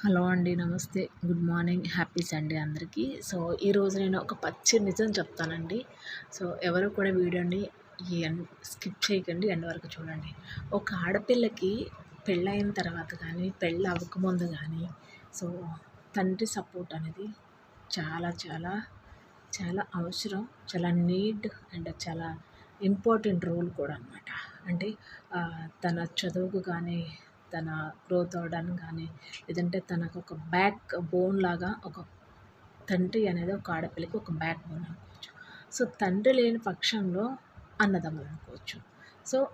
Hello అండి నమస్తే. Good morning. Happy Sunday అందరికీ. సో ఈరోజు నేను ఒక పచ్చి నిజం చెప్తానండి. సో ఎవరు కూడా వీడియోని ఎండ్ స్కిప్ చేయకండి ఎండ్ వరకు చూడండి. ఒక ఆడపిల్లకి పెళ్ళైన తర్వాత కానీ పెళ్ళి అవ్వకముందు కానీ సో తండ్రి సపోర్ట్ అనేది చాలా చాలా చాలా అవసరం. చాలా నీడ్ అండ్ చాలా ఇంపార్టెంట్ రోల్ కూడా అనమాట అంటే తన చదువుకు కానీ తన గ్రోత్ అవ్వడానికి కానీ లేదంటే తనకు ఒక బ్యాక్ బోన్ లాగా ఒక తండ్రి అనేది ఒక ఆడపిల్లకి ఒక బ్యాక్ బోన్ అనుకోవచ్చు. సో తండ్రి లేని పక్షంలో అన్నదమ్ములు అనుకోవచ్చు. సో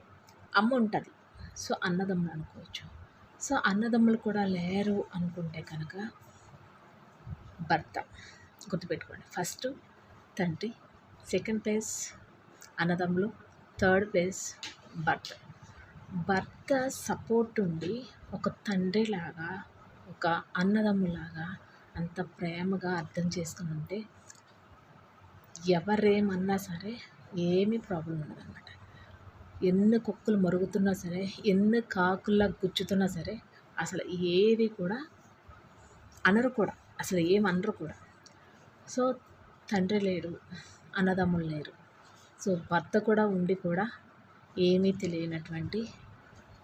అమ్మ ఉంటుంది. సో అన్నదమ్ములు అనుకోవచ్చు. సో అన్నదమ్ములు కూడా లేరు అనుకుంటే కనుక భర్త గుర్తుపెట్టుకోండి. ఫస్ట్ తండ్రి సెకండ్ ప్లేస్ అన్నదమ్ములు థర్డ్ ప్లేస్ భర్త. భర్త సపోర్ట్ ఉండి ఒక తండ్రిలాగా ఒక అన్నదమ్ములాగా అంత ప్రేమగా అర్థం చేసుకుని ఉంటే ఎవరేమన్నా సరే ఏమీ ప్రాబ్లం ఉండదన్నమాట. ఎన్ని కుక్కలు మరుగుతున్నా సరే ఎన్ని కాకుల్లా గుచ్చుతున్నా సరే అసలు ఏవి కూడా అనరు కూడా అసలు ఏమనరు కూడా. సో తండ్రి లేరు అన్నదమ్ములు లేరు. సో భర్త కూడా ఉండి కూడా ఏమీ తెలియనటువంటి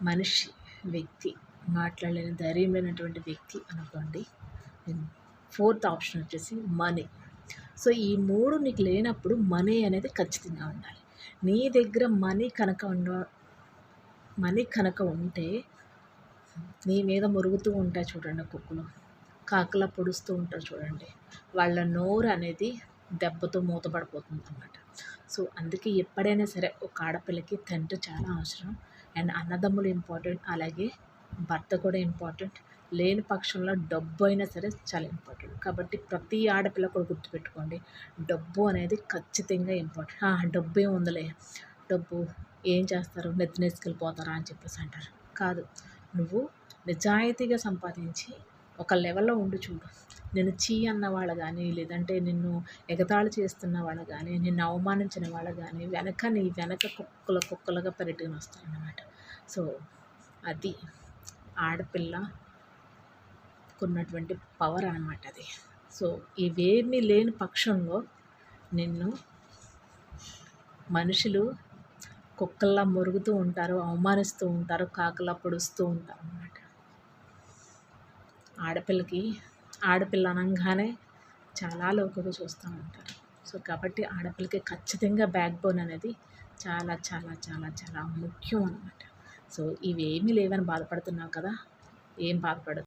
మనిషి వ్యక్తి మాట్లాడలేని ధైర్యం లేనటువంటి వ్యక్తి అనుకోండి ఫోర్త్ ఆప్షన్ వచ్చేసి మనీ సో ఈ మూడు నీకు లేనప్పుడు మనీ అనేది ఖచ్చితంగా ఉండాలి. నీ దగ్గర మనీ కనుక ఉండ మనీ కనుక ఉంటే నీ మీద మురుగుతూ ఉంటాయి చూడండి కుక్కలు. కాకలా పొడుస్తూ ఉంటారు చూడండి. వాళ్ళ నోరు అనేది దెబ్బతో మూతపడిపోతుంది అన్నమాట సో అందుకే ఎప్పుడైనా సరే ఒక ఆడపిల్లకి తండ్రి చాలా అవసరం. అండ్ అన్నదమ్ములు ఇంపార్టెంట్ అలాగే భర్త కూడా ఇంపార్టెంట్. లేని పక్షంలో డబ్బు అయినా సరే చాలా ఇంపార్టెంట్. కాబట్టి ప్రతి ఆడపిల్ల కూడా గుర్తుపెట్టుకోండి డబ్బు అనేది ఖచ్చితంగా ఇంపార్టెంట్. డబ్బు ఏం ఉందిలే. డబ్బు ఏం చేస్తారు? నెత్తినేసుకెళ్ళిపోతారా అని చెప్పేసి అంటారు. కాదు నువ్వు నిజాయితీగా సంపాదించి ఒక లెవెల్లో ఉండి చూడు. నేను చీ అన్న వాళ్ళు కానీ లేదంటే నిన్ను ఎగతాళి చేస్తున్న వాళ్ళు కానీ నిన్ను అవమానించిన వాళ్ళు కానీ వెనక నీ వెనక కుక్కల కుక్కలుగా పరిగెట్టుకుని వస్తారన్నమాట. సో అది ఆడపిల్లకున్నటువంటి పవర్ అనమాట అది. సో ఇవేమీ లేని పక్షంలో నిన్ను మనుషులు కుక్కల్లా మురుగుతూ ఉంటారు అవమానిస్తూ ఉంటారు కాకలా పొడుస్తూ ఉంటారు అన్నమాట. ఆడపిల్లకి ఆడపిల్ల అనగానే చాలా లోకుగా చూస్తూ ఉంటారు. సో కాబట్టి ఆడపిల్లకి ఖచ్చితంగా బ్యాక్ బోన్ అనేది చాలా చాలా చాలా చాలా ముఖ్యం అనమాట సో ఇవేమీ లేవని బాధపడుతున్నావు కదా? ఏం బాధపడదు.